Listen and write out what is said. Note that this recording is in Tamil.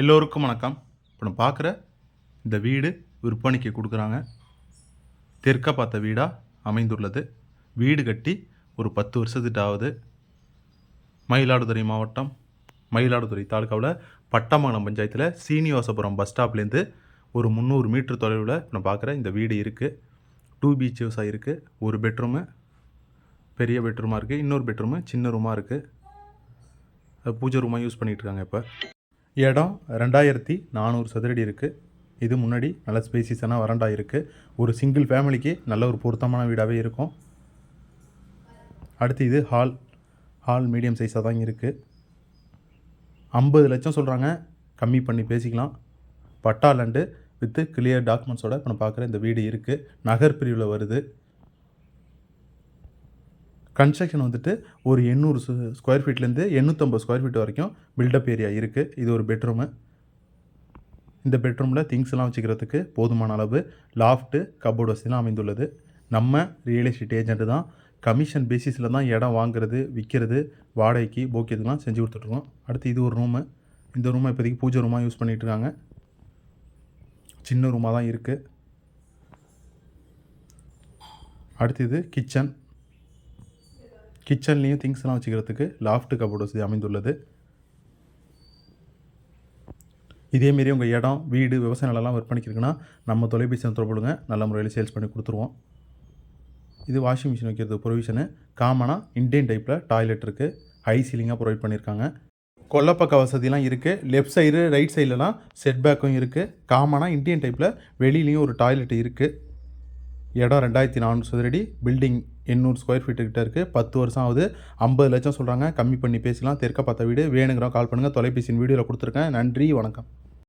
எல்லோருக்கும் வணக்கம். இப்போ நம்ம பார்க்குற இந்த வீடு விற்பனைக்கு கொடுக்குறாங்க. தெற்க பார்த்த வீடாக அமைந்துள்ளது. வீடு கட்டி ஒரு பத்து வருஷத்துக்கிட்ட ஆகுது. மயிலாடுதுறை மாவட்டம் மயிலாடுதுறை தாலுக்காவில் பட்டமங்கலம் பஞ்சாயத்தில் சீனிவாசபுரம் பஸ் ஸ்டாப்லேருந்து ஒரு முந்நூறு மீட்டர் தொலைவில் நம்ம பார்க்குற இந்த வீடு இருக்குது டூ பீச் ஹவுஸாக இருக்குது ஒரு பெட்ரூமு பெரிய பெட்ரூமாக இருக்குது இன்னொரு பெட்ரூமு சின்ன ரூமாக இருக்குது பூஜை ரூமாக யூஸ் பண்ணிகிட்டு இருக்காங்க இப்போ. இடம் ரெண்டாயிரத்தி நானூறு சதுரடி இருக்குது இது முன்னாடி நல்ல ஸ்பேசிஸான வறண்டா இருக்குது ஒரு சிங்கிள் ஃபேமிலிக்கு நல்ல ஒரு பொருத்தமான வீடாகவே இருக்கும். அடுத்து இது ஹால் ஹால் மீடியம் சைஸாக தான் இருக்குது ஐம்பது லட்சம் சொல்கிறாங்க கம்மி பண்ணி பேசிக்கலாம். பட்டா லேண்டு வித்து கிளியர் டாக்குமெண்ட்ஸோட இப்போ நான் பார்க்குற இந்த வீடு இருக்குது நகர் பிரிவில் வருது. கன்ஸ்ட்ரக்ஷன் வந்துட்டு ஒரு எண்ணூறு ஸ்கொயர் ஃபீட்லேருந்து எண்ணூற்றம்பது ஸ்கொயர் ஃபீட் வரைக்கும் பில்டப் ஏரியா இருக்குது இது ஒரு பெட்ரூமு இந்த பெட்ரூமில் திங்ஸ்லாம் வச்சுக்கிறதுக்கு போதுமான அளவு லாஃப்ட்டு கபோர்டு வசதிலாம் அமைந்துள்ளது. நம்ம ரியல் எஸ்டேட் ஏஜென்ட்டு தான். கமிஷன் பேசிஸில் தான் இடம் வாங்குறது விற்கிறது வாடகைக்கு போக்கியதுலாம் செஞ்சு கொடுத்துட்ருக்கோம். அடுத்து இது ஒரு ரூமு இந்த ரூமை இப்போதைக்கு பூஜை ரூமாக யூஸ் பண்ணிகிட்டு இருக்காங்க. சின்ன ரூமாக தான் இருக்குது அடுத்து இது கிச்சன் கிச்சன்லேயும் திங்ஸ்லாம் வச்சுக்கிறதுக்கு லாஃப்ட் கபோர்டு வசதி அமைந்துள்ளது. இதேமாரி உங்கள் இடம் வீடு விவசாய நிலம்லாம் விற்பனைக்கு இருக்குன்னா நம்ம தொலைபேசி தொடர்புடுங்க. நல்ல முறையில் சேல்ஸ் பண்ணி கொடுத்துருவோம். இது வாஷிங் மிஷின் வைக்கிறது ப்ரொவிஷனு காமனாக இண்டியன் டைப்பில் டாய்லெட் இருக்குது ஹை சீலிங்காக ப்ரொவைட் பண்ணியிருக்காங்க கொல்லப்பக்க வசதிலாம் இருக்குது லெஃப்ட் சைடு ரைட் சைட்லலாம் செட் பேக்கும் இருக்குது காமனாக இண்டியன் டைப்பில் வெளியிலையும் ஒரு டாய்லெட் இருக்குது இடம் ரெண்டாயிரத்தி நானூறு சதுரடி. பில்டிங் எண்ணூறு ஸ்கொயர் ஃபீட்டு கிட்ட இருக்குது பத்து வருஷம் ஆகுது. ஐம்பது லட்சம் சொல்கிறாங்க கம்மி பண்ணி பேசலாம். தெற்க பார்த்த வீடு. வேணுங்கிறோம் கால் பண்ணுங்கள் தொலைபேசியின் வீடியோவில் கொடுத்துருக்கேன். நன்றி. வணக்கம்.